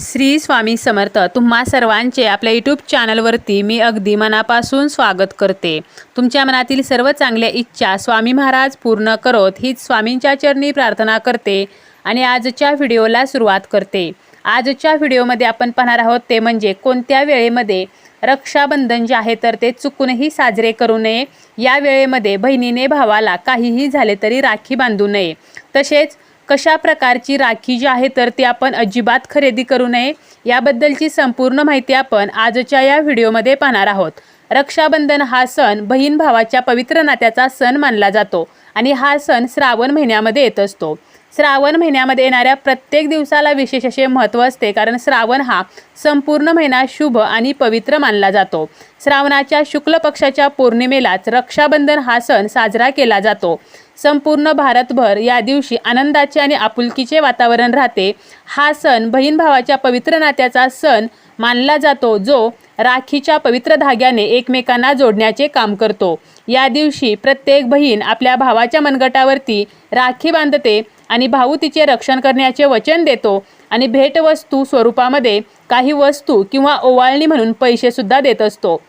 श्री स्वामी समर्थ तुम्हा सर्वांचे आपल्या यूट्यूब चॅनलवरती मी अगदी मनापासून स्वागत करते. तुमच्या मनातील सर्व चांगल्या इच्छा स्वामी महाराज पूर्ण करोत हीच स्वामींच्या चरणी प्रार्थना करते आणि आजच्या व्हिडिओला सुरुवात करते. आजच्या व्हिडिओमध्ये आपण पाहणार आहोत ते म्हणजे कोणत्या वेळेमध्ये रक्षाबंधन जे आहे तर ते चुकूनही साजरे करू नये. या वेळेमध्ये बहिणीने भावाला काहीही झाले तरी राखी बांधू नये. तसेच कशा प्रकारची राखी जी आहे तर ती आपण अजिबात खरेदी करू नये याबद्दलची संपूर्ण माहिती आपण आजच्या या व्हिडिओमध्ये पाहणार आहोत. रक्षाबंधन हा सण बहीण भावाच्या पवित्र नात्याचा सण मानला जातो आणि हा सण श्रावण महिन्यामध्ये येत असतो. श्रावण महिन्यामध्ये येणाऱ्या प्रत्येक दिवसाला विशेष असे महत्त्व असते कारण श्रावण हा संपूर्ण महिना शुभ आणि पवित्र मानला जातो. श्रावणाच्या शुक्ल पक्षाच्या पौर्णिमेलाच रक्षाबंधन हा सण साजरा केला जातो. संपूर्ण भारतभर या दिवशी आनंदाचे आणि आपुलकीचे वातावरण राहते. हा सण बहीण भावाच्या पवित्र नात्याचा सण मानला जातो जो राखीच्या पवित्र धाग्याने एकमेकांना जोडण्याचे काम करतो. या दिवशी प्रत्येक बहीण आपल्या भावाच्या मनगटावरती राखी बांधते आणि भाऊ तिचे रक्षण करण्याचे वचन देतो आणि भेटवस्तू स्वरूपामध्ये काही वस्तू किंवा ओवाळणी म्हणून पैसेसुद्धा देत असतो.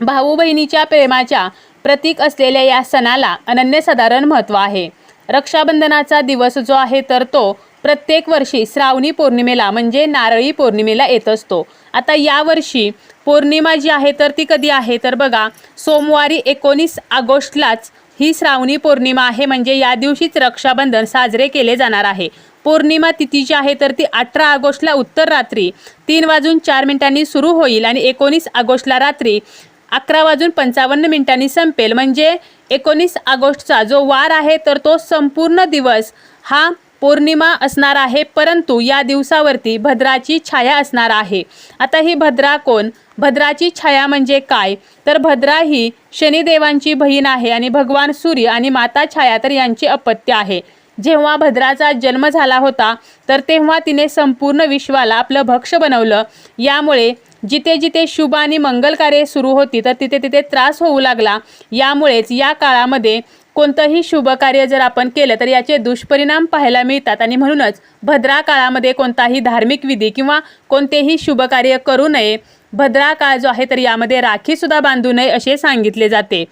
भाऊ बहिणीच्या प्रेमाच्या प्रतीक असलेल्या या सणाला अनन्यसाधारण महत्त्व आहे. रक्षाबंधनाचा दिवस जो आहे तर तो प्रत्येक वर्षी श्रावणी पौर्णिमेला म्हणजे नारळी पौर्णिमेला येत असतो. आता यावर्षी पौर्णिमा जी आहे तर ती कधी आहे? तर बघा सोमवारी एकोणीस ऑगस्टलाच ही श्रावणी पौर्णिमा आहे म्हणजे या दिवशीच रक्षाबंधन साजरे केले जाणार आहे. पौर्णिमा तिथी जी आहे तर ती अठरा ऑगस्टला उत्तर रात्री तीन वाजून चार मिनिटांनी सुरू होईल आणि एकोणीस ऑगस्टला रात्री अकरा वाजून पंचावन्न मिनिटांनी संपेल. म्हणजे एकोणीस ऑगस्टचा जो वार आहे तर तो संपूर्ण दिवस हा पौर्णिमा असणार आहे. परंतु या दिवसावरती भद्राची छाया असणार आहे. आता ही भद्रा कोण? भद्राची छाया म्हणजे काय? तर भद्रा ही शनिदेवांची बहीण आहे आणि भगवान सूर्य आणि माता छाया तर यांची अपत्य आहे. जेव्हा भद्राचा जन्म झाला होता तर तेव्हा तिने संपूर्ण विश्वाला आपलं भक्ष बनवलं. यामुळे जिथे जिथे शुभ आणि मंगल कार्य सुरू होती तर तिथे तिथे त्रास होऊ लागला. यामुळेच या काळामध्ये कोणतंही शुभ कार्य जर आपण केलं तर याचे दुष्परिणाम पाहायला मिळतात. आणि म्हणूनच भद्रा काळामध्ये कोणताही धार्मिक विधी किंवा कोणतेही शुभ कार्य करू नये. भद्रा काळ जो आहे तर यामध्ये राखीसुद्धा बांधू नये असे सांगितले जाते.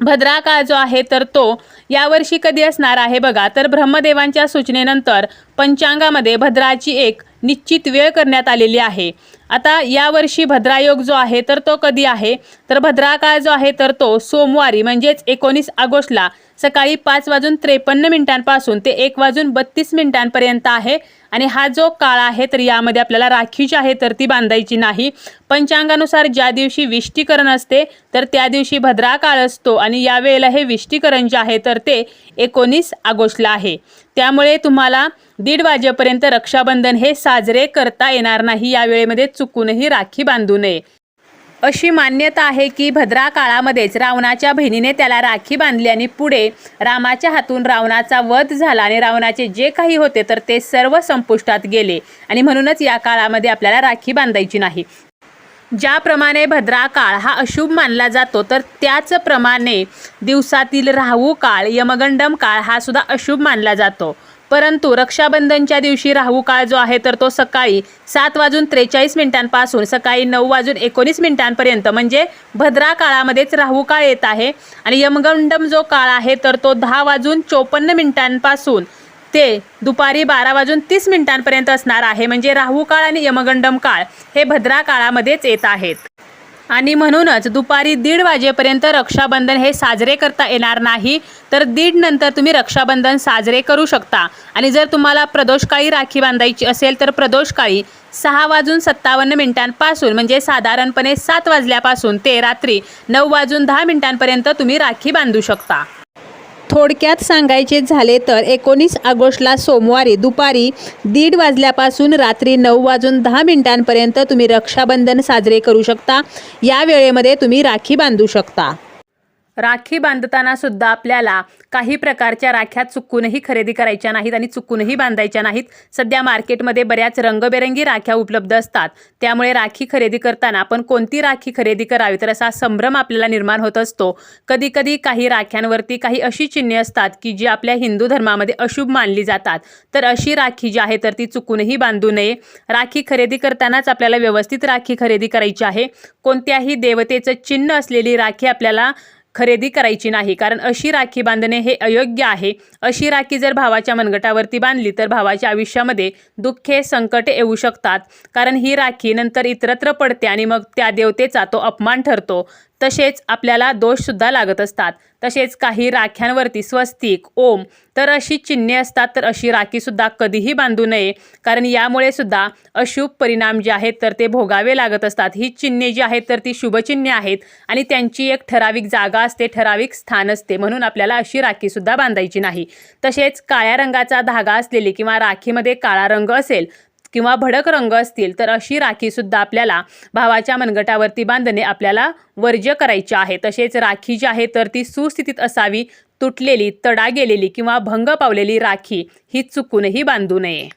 भद्रा काळ जो आहे तर तो यावर्षी कधी असणार आहे बघा. तर ब्रह्मदेवांच्या सूचनेनंतर पंचांगामध्ये भद्राची एक निश्चित वेळ करण्यात आलेली आहे. आता यावर्षी भद्रायोग जो आहे तर तो कधी आहे? तर भद्रा काळ जो आहे तर तो सोमवारी म्हणजेच एकोणीस ऑगस्टला सकाळी पाच वाजून त्रेपन्न मिनिटांपासून ते एक वाजून बत्तीस मिनिटांपर्यंत आहे. आणि हा जो काळ आहे तर यामध्ये आपल्याला राखी जी आहे तर ती बांधायची नाही. पंचांगानुसार ज्या दिवशी विष्टीकरण असते तर त्या दिवशी भद्रा काळ असतो. आणि यावेळेला हे विष्टीकरण जे आहे तर ते एकोणीस ऑगस्टला आहे. त्यामुळे तुम्हाला दीड वाजेपर्यंत रक्षाबंधन हे साजरे करता येणार नाही. या वेळेमध्ये चुकूनही राखी बांधू नये. अशी मान्यता आहे की भद्रा काळामध्येच रावणाच्या बहिणीने त्याला राखी बांधली आणि पुढे रामाच्या हातून रावणाचा वध झाला आणि रावणाचे जे काही होते तर ते सर्व संपुष्टात गेले. आणि म्हणूनच या काळामध्ये आपल्याला राखी बांधायची नाही. ज्याप्रमाणे भद्रा काळ हा अशुभ मानला जातो तर त्याचप्रमाणे दिवसातील राहू काळ यमगंडम काळ हा सुद्धा अशुभ मानला जातो. परंतु रक्षाबंधनच्या दिवशी राहू काळ जो आहे तर तो सकाळी सात वाजून त्रेचाळीस मिनिटांपासून सकाळी नऊ वाजून एकोणीस मिनिटांपर्यंत म्हणजे भद्रा काळामध्येच राहू काळ येत आहे. आणि यमगंडम जो काळ आहे तर तो दहा वाजून चोपन्न मिनिटांपासून ते दुपारी बारा वाजून तीस मिनिटांपर्यंत असणार आहे. म्हणजे राहू काळ आणि यमगंडम काळ हे भद्रा काळामध्येच येत आहेत. आणि म्हणूनच दुपारी दीड वाजेपर्यंत रक्षाबंधन हे साजरे करता येणार नाही तर दीड नंतर तुम्ही रक्षाबंधन साजरे करू शकता. आणि जर तुम्हाला प्रदोषकाळी राखी बांधायची असेल तर प्रदोषकाळी सहा वाजून सत्तावन्न मिनिटांपासून म्हणजे साधारणपणे सात वाजल्यापासून ते रात्री नऊ वाजून दहा मिनिटांपर्यंत तुम्ही राखी बांधू शकता. थोडक्यात सांगायचे झाले तर एकोणीस ऑगस्टला सोमवारी दुपारी दीड वाजल्यापासून रात्री नऊ वाजून दहा मिनिटांपर्यंत तुम्ही रक्षाबंधन साजरे करू शकता. या वेळेमध्ये तुम्ही राखी बांधू शकता. राखी बांधताना सुद्धा आपल्याला काही प्रकारच्या राख्या चुकूनही खरेदी करायच्या नाहीत आणि चुकूनही बांधायच्या नाहीत. सध्या मार्केटमध्ये बऱ्याच रंगबेरंगी राख्या उपलब्ध असतात. त्यामुळे राखी खरेदी करताना आपण कोणती राखी खरेदी करावी? तर असा संभ्रम आपल्याला निर्माण होत असतो. कधी कधी काही राख्यांवरती काही अशी चिन्हे असतात की जी आपल्या हिंदू धर्मामध्ये अशुभ मानली जातात. तर अशी राखी जी आहे तर ती चुकूनही बांधू नये. राखी खरेदी करतानाच आपल्याला व्यवस्थित राखी खरेदी करायची आहे. कोणत्याही देवतेचं चिन्ह असलेली राखी आपल्याला खरेदी करायची नाही. कारण अशी राखी बांधणे हे अयोग्य आहे. अशी राखी जर भावाच्या मनगटावरती बांधली तर भावाच्या आयुष्यामध्ये दुःखे संकटे येऊ शकतात. कारण ही राखी नंतर इतरत्र पडते आणि मग त्या देवतेचा तो अपमान ठरतो. तसेच आपल्याला दोषसुद्धा लागत असतात. तसेच काही राख्यांवरती स्वस्तिक ओम तर अशी चिन्हे असतात तर अशी राखीसुद्धा कधीही बांधू नये. कारण यामुळे सुद्धा अशुभ परिणाम जे आहेत तर ते भोगावे लागत असतात. ही चिन्हे जी आहेत तर ती शुभचिन्हे आहेत आणि त्यांची एक ठराविक जागा असते ठराविक स्थान असते. म्हणून आपल्याला अशी राखीसुद्धा बांधायची नाही. तसेच काळ्या रंगाचा धागा असलेली किंवा राखीमध्ये काळा रंग असेल किंवा भडक रंग असतील तर अशी राखीसुद्धा आपल्याला भावाच्या मनगटावरती बांधणे आपल्याला वर्ज्य करायचे आहे. तसेच राखी जी आहे तर ती सुस्थितीत असावी तुटलेली तडा गेलेली किंवा भंग पावलेली राखी ही चुकूनही बांधू नये.